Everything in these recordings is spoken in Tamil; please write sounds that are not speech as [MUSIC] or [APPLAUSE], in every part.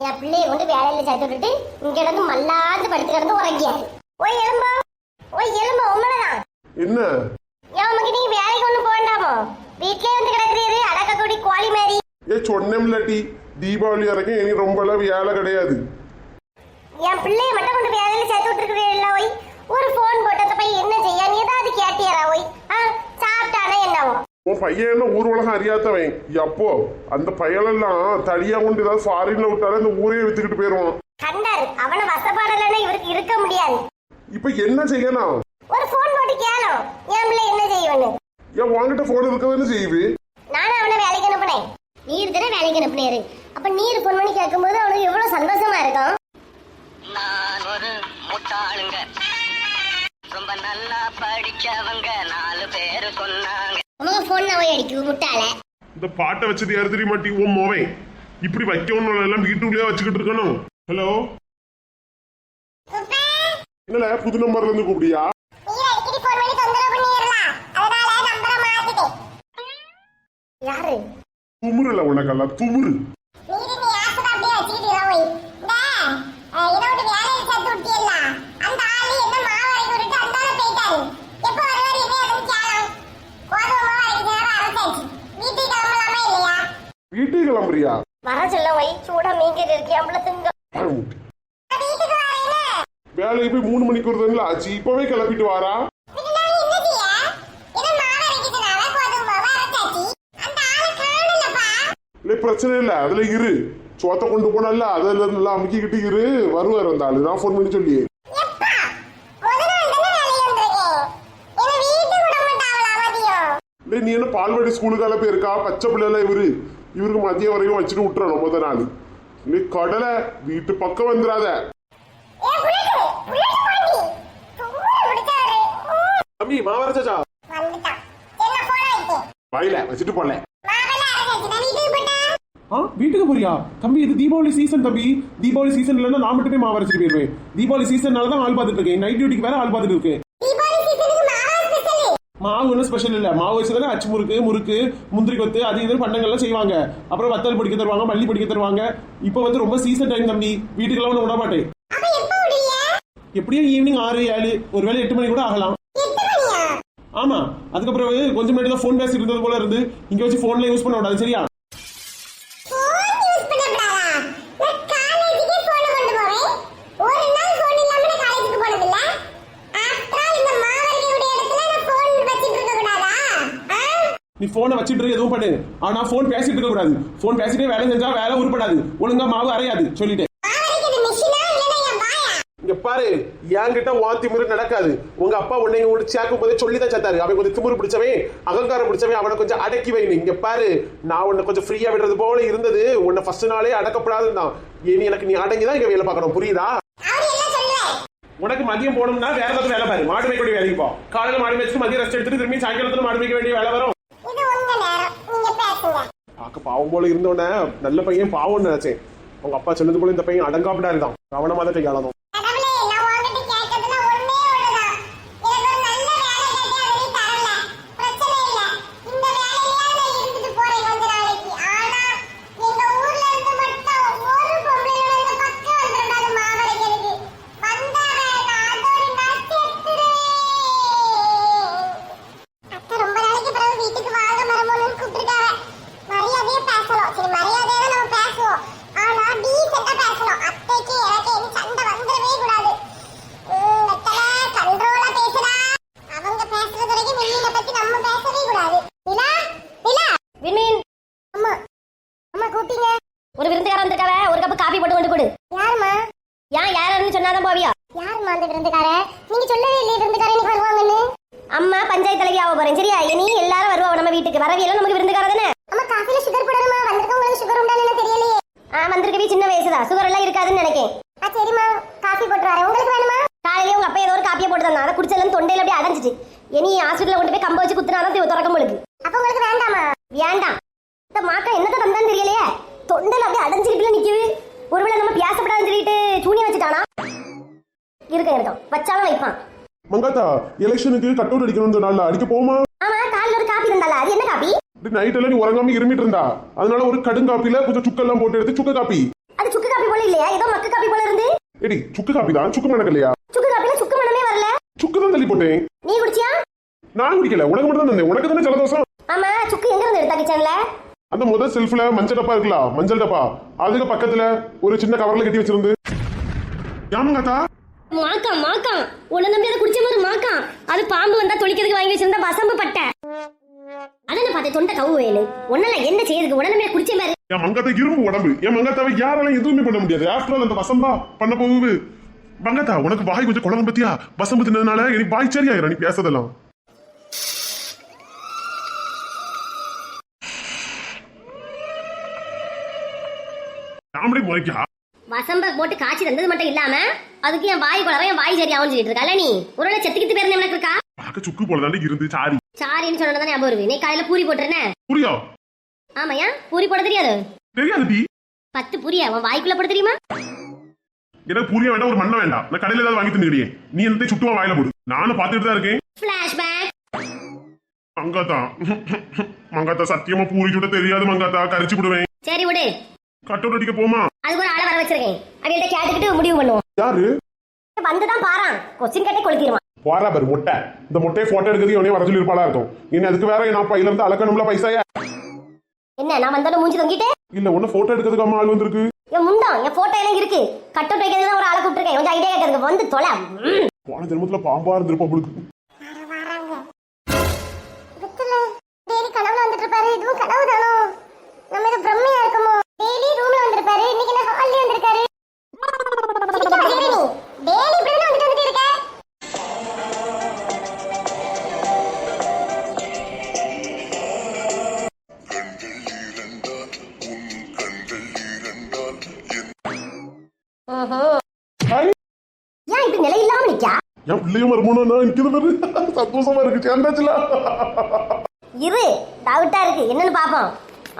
என் பிள்ளைய கொண்டு வேலையில சேர்த்து விட்டுட்டு இங்க கிடந்து மல்லாந்து படுத்து கிடந்து உறங்கியாரு. ஓய் எலும்போ ஓய் எலும்போ உண்மைதான் என்ன? ஏன் உமக்கு நீங்க வேலைக்கு ஒண்ணு போகண்டாமோ? வீட்லயே வந்து கிடக்குறீரு அடக்கக்கூடி கோழி மாதிரி. ஏ சொன்னேன்லட்டி தீபாவளி வரைக்கும் இனி ரொம்பலாம் வேலை கிடையாது. என் பிள்ளைய மட்டும் கொண்டு வேலையில சேர்த்து விட்டுருக்கீங்களா ஒய் ஒரு ஃபோன் போட்டத போய் என்ன செய்ய? நீ ஏதாவது கேட்டியரா ஒய் ஆ சாப்பிட்டானா என்னவோ? உன் பையன் என்ன ஊர் உலகம் அறியாதவன். எப்போ? அந்த பையனெல்லாம் தனியா கொண்டு ஏதாவது ஃபாரின்ல விட்டாலே இந்த ஊரே வித்துக்கிட்டு போயிருவான். கண்டாரு. அவனை வசப்பாடலன்னா இவருக்கு இருக்க முடியாது. இப்ப என்ன செய்யணும்? ஒரு ஃபோன் போட்டு கேளும் என் பிள்ளை என்ன செய்யணும் ஏன் உன்கிட்ட போன் இருக்கதானே செய்யுது நானும் அவனை வேலைக்கு அனுப்புனேன். நீர் தானே வேலைக்கு அனுப்புனாரு. அப்ப நீர் ஃபோன் பண்ணி கேட்கும்போது அவனுக்கு எவ்வளவு சந்தோஷமா இருக்கும்? நான் ஒரு முட்டாளுங்க. ரொம்ப நல்லா படிச்சவங்க நாலு பேரு சொன்னாங்க. ஃபோன் முட்டாள. இந்த பாட்டை வச்சது யாரு தெரிய மாட்டி உன் மோவன் இப்படி வைக்கணும் எல்லாம் வீட்டுக்குள்ளேயே வச்சுக்கிட்டு இருக்கணும். ஹலோ என்னல புது நம்பர்ல இருந்து கூப்பிடியா? யாரு துமுறுல உனக்கெல்லாம் துமுறு நீரு நீ ஆசை அப்படியே வச்சுக்கிட்டு இரவு இந்த இரவு வேலையை சேர்த்து விட்டியல்ல அந்த ஆளு என்ன மாவு வரைக்கும் விட்டு அந்த ஆளு போயிட்டாரு எப்போ வருவார் என்ன எதுவும் கேளும் கோதுமை மாவு வரைக்கும் நேரம் அரைச்சாச்சு வீட்டுக்கு கிளம்பலாமா இல்லையா வீட்டுக்கு கிளம்புறியா வர சொல்ல வை சூடா இருக்கு திங்க? வேலைக்கு போய் மூணு மணிக்கு வருதுல ஆச்சு இப்பவே கிளப்பிட்டு வாரா. இல்லை பிரச்சனை இல்லை. அதுல இரு. சோத்தை கொண்டு போனல அதுல நல்லா அமுக்கிக்கிட்டு இரு. வருவார் அந்த ஆளு. நான் ஃபோன் பண்ணி சொல்லி இல்லை நீ என்ன பால்வாடி ஸ்கூலுக்கால போயிருக்கா? பச்சை பிள்ளைல இவரு. இவருக்கு மதியம் வரைக்கும் வச்சுட்டு விட்டுறணும் முத நாள். நீ கடலை வீட்டு பக்கம் வந்துடாத ஏ புல்லட் புல்லட் பாண்டி சும்மா முடிச்சாரு தம்பி மாவரச்சா வந்துட்டான் என்ன போனா இப்போ வாயில வச்சுட்டு போல. ஆ வீட்டுக்கு போறியா? தம்பி இது தீபாவளி சீசன் தம்பி. தீபாவளி சீசன் இல்லைன்னா நான் மட்டுமே மாவு அரைச்சிட்டு போயிருவேன். தீபாவளி சீசன்னால தான் ஆள் பார்த்துட்டு இருக்கேன். நைட் டியூட்டிக்கு வேற ஆள் பார்த்துட்டு இருக்கேன் தீபாவளி சீசனுக்கு மாவா ஸ்பெஷல் மாவு ஒன்றும் ஸ்பெஷல் இல்லை. மாவு வச்சு தானே அச்சு முறுக்கு முறுக்கு முந்திரி கொத்து அது இது பண்டங்கள்லாம் செய்வாங்க. அப்புறம் வத்தல் பிடிக்க தருவாங்க மல்லி பிடிக்க தருவாங்க. இப்போ வந்து ரொம்ப சீசன் டைம் தம்பி. வீட்டுக்கெல்லாம் ஒன்று விட மாட்டேன். எப்படியும் ஈவினிங் ஆறு ஏழு ஒருவேளை எட்டு மணி கூட ஆகலாம். ஆமா. அதுக்கப்புறம் கொஞ்சம் முன்னாடி தான் ஃபோன் பேசிட்டு இருந்தது போல இருந்து. இங்க வச்சு ஃபோன்ல யூஸ் பண்ண விடாது சரியா போன் யூஸ் பண்ணக்கூடாதா நான் காலேஜுக்கே போன் கொண்டு போவேன் ஒரு நாள் போன் இல்லாம நான் காலேஜுக்கு போனதில்ல ஆஃப்டர் இந்த மாவரியுடைய இடத்துல நான் போன் வச்சிட்டு இருக்க கூடாதா ஆ? நீ போனை வச்சுட்டு எதுவும் பண்ணு. ஆனா ஃபோன் பேசிட்டு இருக்க கூடாது. ஃபோன் பேசிட்டே வேலை செஞ்சா வேலை உருப்படாது. ஒழுங்கா மாவு அரையாது சொல்லிட்டேன். இங்க பாரு என்கிட்ட வாந்தி திமிரு நடக்காது. உங்க அப்பா உன்னை உங்களை சேர்க்கும் போதே சொல்லி தான் சேர்த்தாரு அவன் கொஞ்சம் திமிரு பிடிச்சவன் அகங்காரம் பிடிச்சவன் அவனை கொஞ்சம் அடக்கி வைனு இங்க பாரு நான் உன்னை கொஞ்சம் ஃப்ரீயா விடுறது போல இருந்தது. உன்னை ஃபர்ஸ்ட் நாளே அடக்கப்படாதுதான் இனி எனக்கு நீ அடங்கி தான் இங்க வேலை பார்க்கணும். புரியுதா? உனக்கு மதியம் போகணும்னா வேற ஏதாவது வேலை பாரு. மாடு மேய்க்க வேலைக்கு போ. காலையில மாடு மேய்ச்சிட்டு மதியம் ரெஸ்ட் எடுத்துட்டு திரும்பி சாயங்காலத்துல மாடு மேய்க்க வேண்டிய வேலை வரும் இது உங்க நேரம் நீங்க பேசுங்க பார்க்க பாவம் போல இருந்தோடனே நல்ல பையன் பாவம்னு நினைச்சேன். உங்க அப்பா சொன்னது போல இந்த பையன் அடங்காப்படா இருந்தான். கவனமா தான் கையாளணும் கடவுளே நான் உன்கிட்ட கேட்கறதுல ஒண்ணே ஒண்ணுதான் எனக்கு ஒரு நல்ல வேலை கேட்டு அதை நீ தரல பிரச்சனை இல்ல இந்த வேலையிலே நான் இருந்துட்டு போறேன் கொஞ்ச நாளைக்கு ஆனா எங்க ஊர்ல இருந்து மட்டும் ஒரு பொம்பளை இந்த பக்கம் வந்துடாது மாவரைக்கிறதுக்கு வந்தாவே நான் அதோட நான் செத்துருவேன் அத்தை ரொம்ப நாளைக்கு பிறகு வீட்டுக்கு வாங்க மரமோன்னு கூப்பிட்டுருக்காங்க மரியாதையா பேசணும் சரி மரியாதையா நம்ம பேசுவோம் ஆனா டீசெண்டா பேசணும் அத்தைக்கு எனக்கு இனி சண்டை வந்துடவே கூடாது உம், வெத்தலை, கண்ட்ரோலா பேசுடா அவங்க பேசுறது வரைக்கும் விண்மீனை பத்தி நம்ம பேசவே கூடாது நிலா நிலா விண்மீன் அம்மா அம்மா கூப்பிட்டீங்க ஒரு விருந்துக்காரன் வந்திருக்காவ ஒரு கப் காபி போட்டு கொண்டு கொடு யாரும்மா ஏன் யாருன்னு சொன்னாதான் போவியா யாரும்மா அந்த விருந்துக்கார நீங்க சொல்லவே இல்லையே விருந்துக்கார இன்னைக்கு வருவாங்கன்னு அம்மா பஞ்சாயத்து தலைவி ஆக போறேன் சரியா இனி எல்லாரும் வருவா நம்ம வீட்டுக்கு வரவியெல்லாம் நமக்கு விருந்துக்கார தானே அம்மா காஃபில சுகர் போடணுமா வந்திருக்கவங்களுக்கு சுகர் உண்டான்னு தெரியலையே ஆ வந்திருக்கவே சின்ன வயசுதான் சுகர் எல்லாம் இருக்காதுன்னு நினைக்கேன் ஆ சரிம்மா காஃபி போட்டு வரேன் உங்களுக்கு வேணுமா காலையிலே உங்க அப்பா ஏதோ ஒரு காப்பியை போட்டு தந்தான் அதை குடிச்செல்லாம் தொண்டையில அப்படியே அடைஞ்சிச்சு இனி ஹாஸ்பிட்டல்ல கொண்டு போய் கம்ப வச்சு குத்துனாதான் திறக்க முழுக்கு அப்ப உங்களுக்கு வேண்டாமா? வேண்டாம். இந்த மாக்கா என்னத்த தந்தான்னு தெரியலையே. தொண்டையில அப்படியே அடைஞ்சுக்கிட்டுல நிக்குது. ஒருவேளை நம்ம பேசப்படாதுன்னு சொல்லிட்டு சூனியம் வச்சுட்டானா? இருக்க இருக்கும் வச்சாலும் வைப்பான். மங்காத்தா எலெக்ஷனுக்கு கட் அவுட் அடிக்கணும்னு சொன்னால அடிக்க போமா? ஆமா காலைல ஒரு காப்பி இருந்தால அது என்ன காப்பி? நைட் எல்லாம் நீ உறங்காம இருமிட்டு இருந்தா. அதனால ஒரு கடுங்காப்பில கொஞ்சம் சுக்கெல்லாம் போட்டு எடுத்து சுக்கு காப்பி. அது சுக்கு காப்பி போல இல்லையா? ஏதோ மக்கு காப்பி போல இருந்து. எடி சுக்கு காப்பி தான் சுக்கு இல்லையா சுக்கு காப்பில சுக்கு மனமே வரல. சுக்கு தான் தள்ளி போட்டேன். நான் குடிக்கல. உனக்கு மட்டும் தான் உனக்கு தானே ஜலதோஷம்? ஆமா சுக்கு எங்க இருந்து எடுத்தா கிச்சன்ல? அந்த முதல் செல்ஃப்ல மஞ்சள் டப்பா இருக்குல்ல மஞ்சள் டப்பா. அதுக்கு பக்கத்துல ஒரு சின்ன கவர்ல கட்டி வச்சிருந்து. யாமங்காத்தா மாக்காம் மாக்காம் உன்னை நம்பி அதை குடிச்ச மாதிரி மாக்காம் அது பாம்பு வந்தா தொளிக்கிறதுக்கு வாங்கி வச்சிருந்தா வசம்பு பட்ட. அதான் பார்த்தேன் தொண்டை கவு வேலு. ஒன்னால என்ன செய்யறதுக்கு? உடனே நம்பி குடிச்ச மாதிரி. என் மங்காத்தா இரும்பு உடம்பு. என் மங்காத்தாவை யாராலும் எதுவுமே பண்ண முடியாது. ஆஃப்டர் ஆல் அந்த வசம்பா பண்ண போகுது. மங்காத்தா உனக்கு வாய் கொஞ்சம் குழம்பு பத்தியா? வசம்பு தின்னதுனால எனக்கு வாய் சரியாயிரும். நீ பேசதெல்லாம் காமெடி முறைக்கா வசம்ப போட்டு காய்ச்சி தந்தது மட்டும் இல்லாம அதுக்கு என் வாய் குளவ என் வாய் சரியாவும் சொல்லிட்டு இருக்கல நீ? ஒருவேளை செத்துக்கிட்டு பேர் எனக்கு இருக்கா? பார்க்க சுக்கு போல தாண்டி இருந்து சாரி. சாரின்னு சொன்னதான் ஞாபகம் வருது. நீ காலையில பூரி போட்டுருனே புரியா? ஆமாயா பூரி போட தெரியாது. தெரியாது டி பத்து பூரியா? உன் வாய்க்குள்ள போட தெரியுமா? எனக்கு புரிய வேண்டாம் ஒரு மண்ண வேண்டாம். நான் கடையில ஏதாவது வாங்கி தின்னுக்கிறியே. நீ என்னத்தை சுட்டுவா வாயில போடு. நானும் பார்த்துட்டு தான் இருக்கேன். பிளாஷ்பேக் மங்காத்தா. மங்காத்தா சத்தியமா பூரி சுட தெரியாது மங்காத்தா. கரிச்சு விடுவேன் சரி விடு. கட்டோட் அடிக்க போமா? அதுக்கு ஒரு ஆளை வர வச்சிருக்கேன். அவங்கள்ட்ட கேட்டுக்கிட்டு முடிவு பண்ணுவோம். யாரு? வந்துதான் பாறான் கொஸ்டின் கேட்டே கொளுத்திடுவான் போறா பாரு முட்டை. இந்த முட்டையை போட்டோ எடுக்கிறது உடனே வர சொல்லி இருப்பாளா இருக்கும். இனி அதுக்கு வேற நான் பையில இருந்து அளக்கணும்ல பைசாயா? என்ன நான் வந்தாலும் மூஞ்சி தொங்கிட்டு? இல்ல உன்ன போட்டோ எடுக்கிறதுக்கு அம்மா ஆள் வந்திருக்கு. என் முண்டம் என் போட்டோ எல்லாம் இருக்கு. கட் அவுட் வைக்கிறது தான் ஒரு ஆளை கூப்பிட்டுருக்கேன். கொஞ்சம் ஐடியா கேட்கறதுக்கு வந்து தொலை. போன ஜென்மத்துல பாம்பா இருந்திருப்பா உங்களுக்கு என் பிள்ளையும் வருமானம் நான் நிக்கிறது பாரு சந்தோஷமா இருக்கு. சேர்ந்தாச்சுல இரு டவுட்டா இருக்கு. என்னன்னு பாப்போம்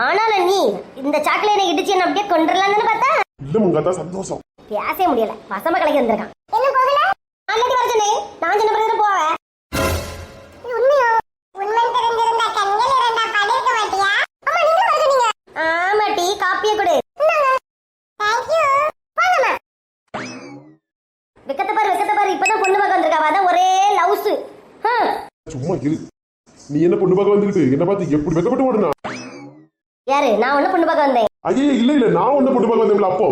ஆனாலும் நீ இந்த சாக்லேட் இடிச்சு என்ன அப்படியே கொண்டுடலாம்னு பார்த்தா? இல்ல மங்காத்தா சந்தோஷம். பேசவே முடியல. வசம கலக்கி வந்திருக்கான். என்ன போகல? ஆல்ரெடி வர சொன்னேன். நான் சின்ன பிறகு போவேன் இரு நீ என்ன பொண்ணு பார்க்க வந்துக்கிட்டு என்ன பார்த்து எப்படி வெக்கப்பட்டு ஓடுனா? யாரு? நான் ஒண்ணு பொண்ணு பார்க்க வந்தேன். ஐயே இல்ல இல்ல நான் ஒண்ணு பொண்ணு பார்க்க வந்தேன்ல அப்போ.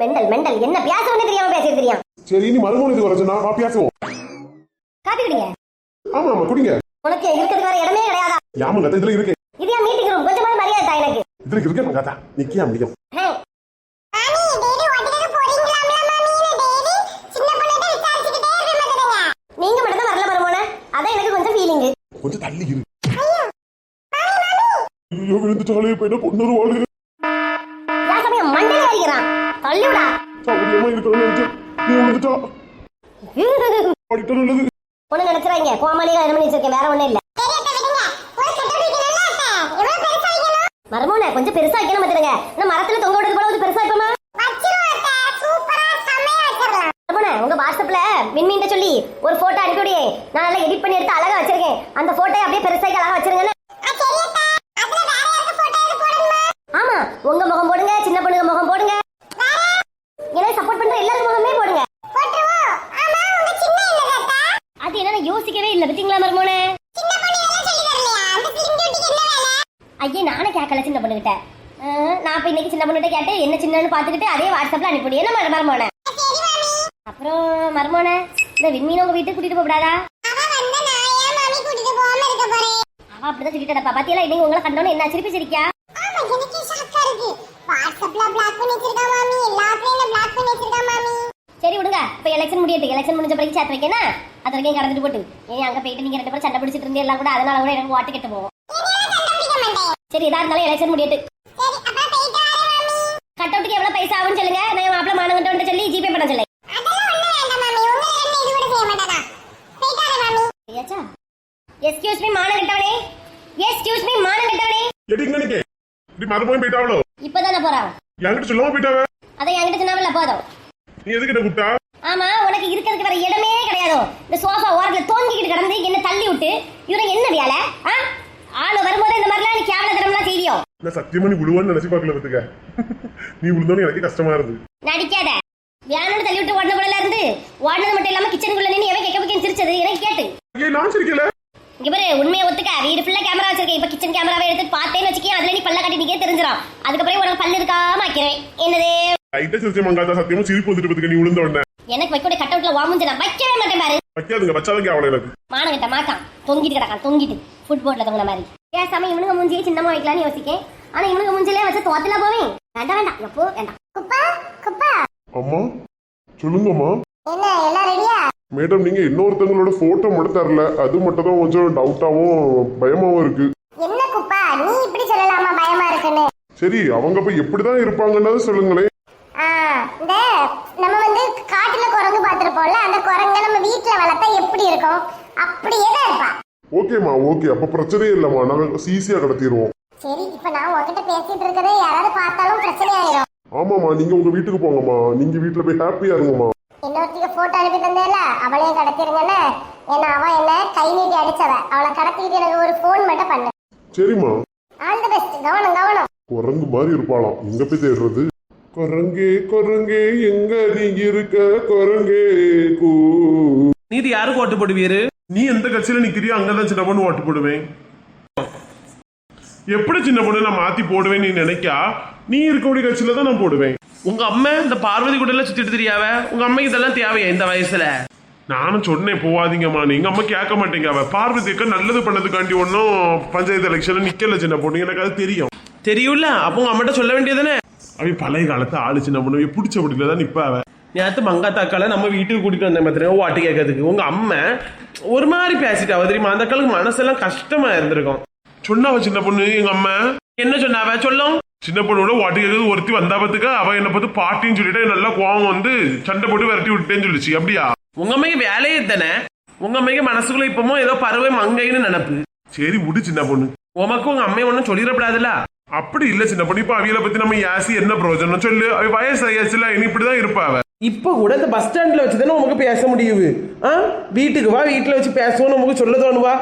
மெண்டல் மெண்டல் என்ன பேசணும்னு தெரியாம பேசிட்டு தெரியும் சரி நீ மறுமொழி இது வர சொன்னா வா பேசுவோம். காப்பி குடிங்க ஆமா ஆமா குடிங்க. உனக்கு இருக்கிறதுக்கு வேற இடமே கிடையாதா? யாமங்கத்தா இதுல இருக்கேன் இது மீட்டிங் ரூம் கொஞ்சமாவது மரியாதை தா எனக்கு. இதுல இருக்கேன் மங்காத்தா நிக்கியா முடியும் ஹே, மாமி டெய்லி ஒட்டிட்டு போறீங்களாம்ல மாமி நான் டெய்லி சின்ன பொண்ணுகிட்ட விசாரிச்சுக்கிட்டே இருப்பேன் பாத்துக்கங்க நீங்க மட்டும் தான் வரல வருமோன அதான் எனக்கு கொஞ்சம் ஃபீலிங் கொஞ்சம் தள்ளி இரு. ஐயோ விழுந்துட்டாலே போயிட்ட பொண்ணு வாழு யார் சமயம் மண்டையில அடிக்கிறான் தள்ளிவிடா. சௌகரியமா இருக்கணும்னு நினைச்சேன். நீ விழுந்துட்டா? படிக்க நல்லது. ஒண்ணு நினைச்சிடாங்க கோமாளியா இது பண்ணி வச்சிருக்கேன் வேற ஒண்ணும் இல்ல. மரமோன கொஞ்சம் பெருசா வைக்கணும்? பாத்துடுங்க நான் மரத்துல தொங்க விடுறது போல கொஞ்சம் பெருசா வைப்போமா? வாட்ஸ்அப்ல மின்மீன்ட்ட சொல்லி ஒரு போட்டோ அனுப்பிவிடியே நான் நல்லா எடிட் பண்ணி எடுத்து அழகா வச்சிருக்கேன். அந்த போட்டோ அப்படியே பெருசாக்கி அழகா வச்சிருங்க ஆமா உங்க முகம் போடுங்க சின்ன பொண்ணுங்க முகம் போடுங்க. எனக்கு சப்போர்ட் பண்ற எல்லாரும் முகமே போடுங்க. அது என்ன யோசிக்கவே இல்ல பாத்தீங்களா மரமோனே என்ன ஐயே நானே கேட்கல சின்ன பொண்ணுகிட்ட. நான் இப்ப இன்னைக்கு சின்ன பொண்ணுகிட்ட கேட்டு என்ன சின்னன்னு பாத்துக்கிட்டு அதே வாட்ஸ்அப்ல அனுப்பிவிடு. என்ன மர- மருமோனே அப்புறம் மருமோனே இந்த விண்மீன் உங்க வீட்டுக்கு கூட்டிட்டு போடாதா அவ அப்படிதான் சொல்லிட்டா பாத்தியெல்லாம் இன்னைக்கு உங்களை கண்டோன்னு என்ன சிரிப்பு சிரிக்கா? சரி விடுங்க. இப்ப எலெக்ஷன் முடியட்டு எலெக்ஷன் முடிஞ்ச பிறகு சேர்த்து வைக்கணும் அது வரைக்கும் கடந்துட்டு போட்டு. ஏன் அங்க போயிட்டு நீங்க ரெண்டு பேரும் சண்டை பிடிச்சிட்டு இருந்தே எல்லாம் கூட அதனால கூட எனக்கு வாட்டு கெட்டு போவோம் சரி இதா இருந்தாலும் எலெக்ஷன் முடியட்டு கட் அவுட்டுக்கு எவ்வளவு பைசா ஆகும்னு சொல்லுங்க. நான் மாப்பிள்ள மானங்கிட்ட சொல்லி ஜிபே பண்ண சொல்லு அதெல்லாம் ஒண்ணும் வேண்டாம் மாமி உங்க ரெண்டு இது கூட செய்ய மாட்டானா போயிட்டு வரேன் சரியாச்சா எஸ்கியூஸ் மீ மானம் கட்டவனே எஸ்கியூஸ் மீ மானம் கட்டவனே எடிங்க நிக்க இப்படி மறுபடியும் போயிட்டாவளோ? இப்பதானே போறான் என்கிட்ட சொல்லாம போயிட்டாவ? அதை என்கிட்ட சொன்னாவில்ல போதும். நீ எதுக்கிட்ட கூப்பிட்டா? ஆமா உனக்கு இருக்கிறதுக்கு வேற இடமே கிடையாது. இந்த சோஃபா ஓரத்துல தோங்கிக்கிட்டு கிடந்து என்ன தள்ளி விட்டு இவரை என்ன வேலை? ஆ? ஆளு வரும்போது இந்த மாதிரிலாம் நீ கேவல தரம்லாம் செய்தியோ நான் சத்தியமா நீ விழுவான்னு நினைச்சு பார்க்கல பத்துக்க நீ விழுந்தோன்னு எனக்கு கஷ்டமா இருந்து நடிக்காத. வேணும்னு தள்ளி விட்டு ஓடின போல இருந்து ஓடினது மட்டும் இல்லாம கிச்சனுக்குள்ள நின்று எவன் கேட்க வைக்க சிரிச்சது. எனக்கு கேட்டு. ஏய் நான் சிரிக்கல. இங்க பாரு உண்மையை ஒத்துக்க. வீடு ஃபுல்லா கேமரா வச்சிருக்கேன் இப்ப கிச்சன் கேமராவை எடுத்து பார்த்தேன்னு வச்சுக்கேன். அதுல நீ பல்ல காட்டிட்டே தெரிஞ்சிடும் அதுக்கப்புறம் உனக்கு பல்லு இருக்காம ஆக்கிறேன் என்னது? லைட்டா சிரிச்ச மங்காத்தா சத்தியமா சிரிப்பு வந்துட்டு பத்துக்க. நீ விழுந்த உடனே. எனக்கு வைக்கூட கட் அவுட்ல வாமுஞ்சு நான் வைக்கவே மாட்டேன் பாரு. வைக்காதுங்க. வச்சாதான் அவளை எனக்கு. மானகிட்ட மாக்கான் தொங்கிட்டு கிடக்கான். தொங்கிட்டு. ஃபுட்போர்ட்ல தொங்கின மாதிரி. பேசாம இவனுங்க மூஞ்சியை சின்னமா வைக்கலாம்னு யோசிக்கேன். ஆனா இவனுங்க மூஞ்சிலே வச்சு தோத்துல போவேன். வேண்டாம் வேண்டாம். எப்போ? வேண்டாம். குப்பா குப்பா. அம்மா சொல்லுங்கம்மா. என்ன எல்லாம் ரெடியா மேடம் நீங்க இன்னொருத்தவங்களோட போட்டோ மட்டும் தரல. அது மட்டும் தான் கொஞ்சம் டவுட்டாவும் பயமாவும் இருக்கு. என்ன குப்பா? நீ இப்படி சொல்லலாமா பயமா இருக்குன்னு? சரி அவங்க போய் எப்படிதான் இருப்பாங்கன்னு சொல்லுங்களேன். ஆ, இந்த நம்ம வந்து காட்டுல குரங்கு பார்த்திருப்போம்ல அந்த குரங்க நம்ம வீட்டுல வளர்த்தா எப்படி இருக்கும்? அப்படியே தான் இருப்பா. ஓகேம்மா ஓகே. அப்ப பிரச்சனையே இல்லம்மா. நாங்க ஈஸியா கடத்திடுவோம். சரி இப்ப நான் உன்கிட்ட பேசிட்டு இருக்கதே யாராவது பார்த்தாலும் பிரச்சனை ஆயிரும் ஆமாம்மா நீங்க உங்க வீட்டுக்கு போங்கம்மா. நீங்க வீட்டுல போய் ஹாப்பியா இருங்கம்மா. இன்னொருத்திக்கு போட்டோ அனுப்பி தந்தேல அவளையும் கடத்திருங்கன்னு. ஏன்னா அவ என்ன கை நீட்டி அடிச்சவ. அவளை கடத்திக்கிட்டு எனக்கு ஒரு ஃபோன் மட்டும் பண்ணு. சரிம்மா. ஆல் தி பெஸ்ட் கவனம் கவனம். குரங்கு மாதிரி இருப்பாளாம். எங்க போய் தேடுறது? குரங்கே குரங்கே எங்க நீங்க இருக்க குரங்கே கூ. நீதி யாருக்கு ஓட்டு போடுவீரு? நீ எந்த கட்சியில நிக்கிறியோ அங்கதான் சின்ன பொண்ணு ஓட்டு போடுவேன். எப்படி சின்ன பொண்ணு நான் மாத்தி போடுவேன் நீ நினைக்கா? நீ இருக்கக்கூடிய கட்சியில தான் நான் போடுவேன். உங்க அம்மா இந்த பார்வதி கூட எல்லாம் சுத்திட்டு தெரியாவ உங்க அம்மைக்கு இதெல்லாம் தேவையா இந்த வயசுல? நானும் சொன்னேன் போவாதீங்கம்மா எங்க அம்மா கேட்க மாட்டேங்க அவ. பார்வதிக்கு நல்லது பண்ணதுக்காண்டி ஒன்றும் பஞ்சாயத்து எலெக்ஷன்ல நிக்கல சின்ன பொண்ணு. எனக்கு அது தெரியும். தெரியும்ல? அப்போ உங்க அம்மாட்ட சொல்ல வேண்டியதுதானே? அவ பழைய காலத்து ஆளு சின்ன பொண்ணு. பிடிச்ச படியில தான் நிப்ப அவ. நேற்று மங்காத்தாக்கால நம்ம வீட்டுக்கு கூட்டிட்டு வந்தேன் பார்த்துருங்க ஓட்டு கேட்கறதுக்கு. உங்க அம்மா ஒரு மாதிரி பேசிட்டாவ தெரியுமா? அந்த அக்காளுக்கு மனசெல்லாம் கஷ்டமா இருந்திருக்கும். சொன்னாவ சின்ன பொண்ணு எங்க அம்மா? என்ன சொன்னாவ? சொல்லும் சின்ன பொண்ணோட ஓட்டு கேட்கறது ஒருத்தி வந்தா பத்துக்க? அவ என்ன பார்த்து பாட்டின்னு சொல்லிட்டு நல்லா கோவம் வந்து சண்டை போட்டு விரட்டி விட்டேன்னு சொல்லிச்சு. அப்படியா? உங்க அம்மைக்கு வேலையே தானே உங்க அம்மைக்கு மனசுக்குள்ள இப்பமோ ஏதோ பறவை மங்கைன்னு நினப்பு. சரி விடு சின்ன பொண்ணு. உமக்கு உங்க அம்மையை ஒன்றும் சொல்லிடப்படாதுல்ல? அப்படி இல்ல சின்ன பொண்ணு. இப்ப அவியல பத்தி நம்ம யாசி என்ன பிரயோஜனம்? சொல்லு. அவ வயசு ஆயாச்சுல இனி இப்படிதான் இருப்பா அவ. இப்போ கூட இந்த பஸ் ஸ்டாண்ட்ல வச்சு தானே உமக்கு பேச முடியுது? ஆ? வீட்டுக்கு வா வீட்டில் வச்சு பேசுவோம்னு உமக்கு சொல்ல தோணுவா?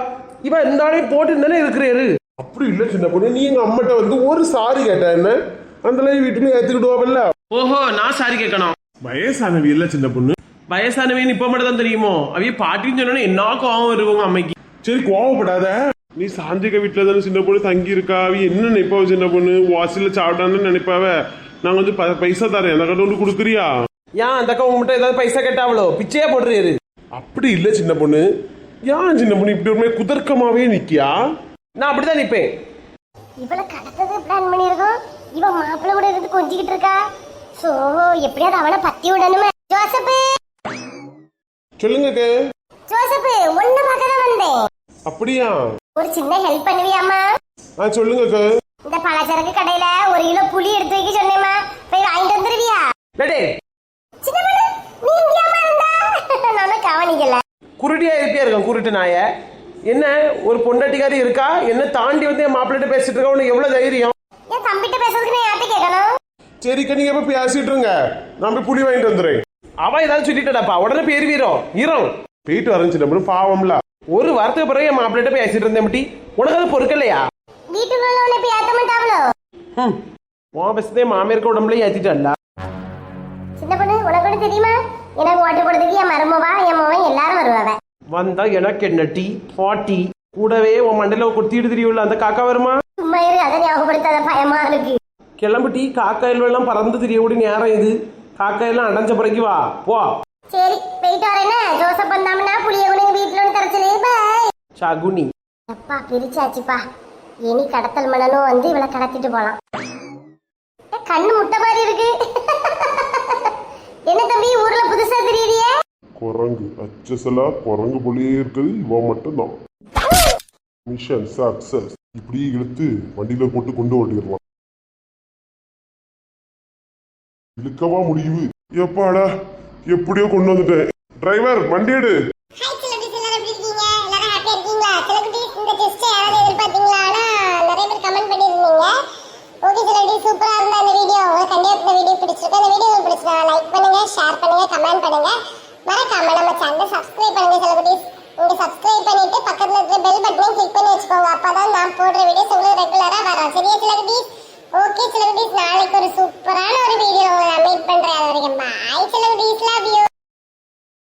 இவ இந்த ஆளையும் போட்டு தானே இருக்கிறாரு. அப்படி இல்ல சின்ன பொண்ணு. நீ எங்க அம்மாட்ட வந்து ஒரு சாரி கேட்ட என்ன? அந்த வீட்டுல ஏத்துக்கிடுவாங்கல்ல ஓஹோ நான் சாரி கேட்கணும். வயசானவி இல்ல சின்ன பொண்ணு. வயசானவன் இப்ப மட்டும் தான் தெரியுமோ? அவைய பாட்டின்னு சொன்னோன்னே என்ன கோவம் வரும் உங்க அம்மைக்கு? சரி கோவப்படாத. நீ சாந்திக வீட்டுல தானே சின்ன பொண்ணு தங்கி இருக்கா அவ என்ன நினைப்பாவ சின்ன பொண்ணு? வாசல்ல சாப்பிட்டான்னு நினைப்பாவ? நான் கொஞ்சம் ப- பைசா தரேன். எனக்கு கொண்டு கொடுக்குறியா? ஏன் அந்த அக்கா உங்ககிட்ட ஏதாவது பைசா கேட்டாவளோ? பிச்சையே போடுறாரு அப்படி இல்ல சின்ன பொண்ணு. ஏன் சின்ன பொண்ணு இப்படி ஒரு குதர்க்கமாவே நிக்கியா? நான் அப்படிதான் நிப்பேன் இவளை கடத்தது பிளான் பண்ணியிருக்கோம் இவன் மாப்பிள்ளை கூட இருந்து கொஞ்சிக்கிட்டு இருக்கா? சோ எப்படியாவது அவனை பத்தி விடணுமே. ஜோசப்பு! சொல்லுங்க. ஜோசப்பு ஒன்ன பார்க்க தான் வந்தேன். அப்படியா? ஒரு சின்ன ஹெல்ப் பண்ணுவியாம்மா? ஆ சொல்லுங்க. இந்த பலசரக்கு கடையில ஒரு கிலோ புளி எடுத்து வைக்க சொன்னேம்மா. போய் வாங்கிட்டு வந்துருவியா? சின்ன நீ இங்கேயாம்மா இருந்தா? [LAUGHS] நானும் கவனிக்கல. குருட்டியா இருப்பியா இருக்கான் குருட்டு நாய? என்ன ஒரு பொண்டாட்டிக்காரி இருக்கா? என்ன தாண்டி வந்து என் மாப்பிள்ளைட்ட பேசிட்டு இருக்கா? உனக்கு எவ்வளவு தைரியம்? என் தம்பிட்ட பேசுறதுக்கு நான் யார்கிட்ட கேட்கணும்? சரிக்கா நீங்க போய் பேசிட்டு இருங்க. நான் போய் புளி வாங்கிட்டு வந்துடுறேன். அவ ஏதாவது சொல்லிட்டாடாப்பா? உடனே பேர் வீரம் ஈரம் போயிட்டு சின்ன பொண்ணு பாவம்ல. ஒரு வாரத்துக்கு பிறகு என் மாப்பிள்ளைட்ட பேசிட்டு இருந்தேன் மட்டி. உனக்கு அது பொறுக்கலையா வீட்டுக்குள்ள இப்ப ஏத்த மாட்டாங்களோ ம் உன் பசத்தே மாமியாருக்கு உடம்புல ஏத்திட்டல்ல. சின்ன பொண்ணு உனக்கு தெரியுமா? எனக்கு ஓட்டு போடுறதுக்கு என் மருமவா என் மகன் எல்லாரும் வருவாவ. வந்தா எனக்கு என்ன டீ பாட்டி? கூடவே உன் மண்டையில குத்திட்டு தெரியும்ல அந்த காக்கா வருமா? சும்மா இரு அதை ஞாபகப்படுத்தாத பயமா இருக்கு. கிளம்பு டீ காக்காயில் எல்லாம் பறந்து தெரியக்கூடிய நேரம் இது. காக்காயெல்லாம் அடைஞ்ச பிறகு வா போ. சரி போயிட்டு வரேன்னு ஜோசப் வந்தாமனா புளிய குணங்க வீட்டுல ஒன்று தரச்சலே பாய் சகுனி. அப்பா பிரிச்சாச்சுப்பா. இனி கடத்தல் மணனும் வந்து இவளை கடத்திட்டு போலாம். கண்ணு முட்டை மாதிரி இருக்கு. என்ன தம்பி ஊர்ல புதுசா தெரியலையே குரங்கு. அச்சசலா குரங்கு போலயே இருக்குது. இவன் மட்டும்தான். மிஷன் சக்சஸ் இப்படி இழுத்து வண்டியில போட்டு கொண்டு ஓட்டிடலாம். இழுக்கவா முடியுது எப்பாடா எப்படியோ கொண்டு வந்துட்டேன். டிரைவர் வண்டி எடு.